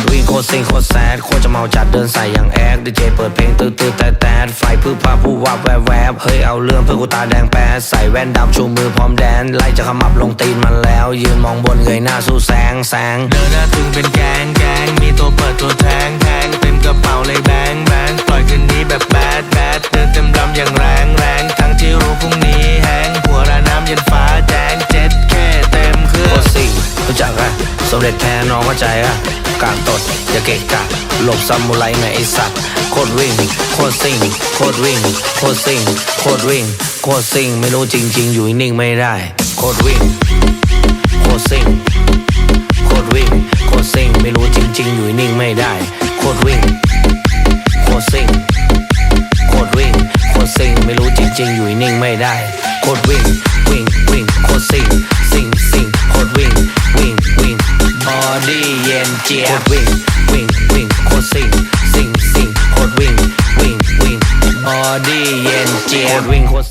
ตรวิ่งโคตรซิงโคตรแซดโคตรจะเมาจัดเดินใส่อย่างแอคดีเจเปิดเพลงตื้อตื้อแต่แต่ไฟพื้พาผู้วับแวบแวบเฮ้ยเอาเรื่องเพื่อกูตาแดงแป๊ดใส่แว่นดำชูมือพร้อมแดนไล่จะขมับลงตีนมันแล้ว ยืนมองบนเงยหน้าสู้แสงแสงเดินหน้าตึงเป็นแกงแกงมีตัวเปิดตัวแทงแทงเต็มกระเป๋าเลยแบงแบงปล่อยคืนนี้แบบแบดแบดเดินเต็มลำอย่างแรงแรงทั้งที่รู้พรุ่งนี้แห้งหัวระน้ำเย็นฟ้าแดงเจ็ดแค่เต็มเครื่โคตรซิงรู้จักอะสมเด็จแพ้น้องเข้าใจอะ กางตดอย่าเกะกะหลบซามูไรไงไอสัตว์โคตรวิ่งโคตรซิงโคตรวิ่งโคตรซิงโคตรวิ่งโคตรซิงไม่รู้จริง ๆ อยู่นิ่งไม่ได้โคตรวิ่งโคตรซิงโคตรวิ่งโคตรซิงไม่รู้จริง ๆ อยู่นิ่งไม่ได้โคตรวิ่งโคตรซิงโคตรวิ่งโคตรซิงไม่รู้จริง ๆ อยู่นิ่งไม่ได้โคตรวิ่งวิ่งวิ่งโคตร เย็นเจี๊ยบโคตรวิ่งวิ่งวิ่งโคตรสิงสิงสิงโคตรวิ่งวิ่งวิ่งบอดี้เย็นเจี๊ยบโคตรวิ่งโคตร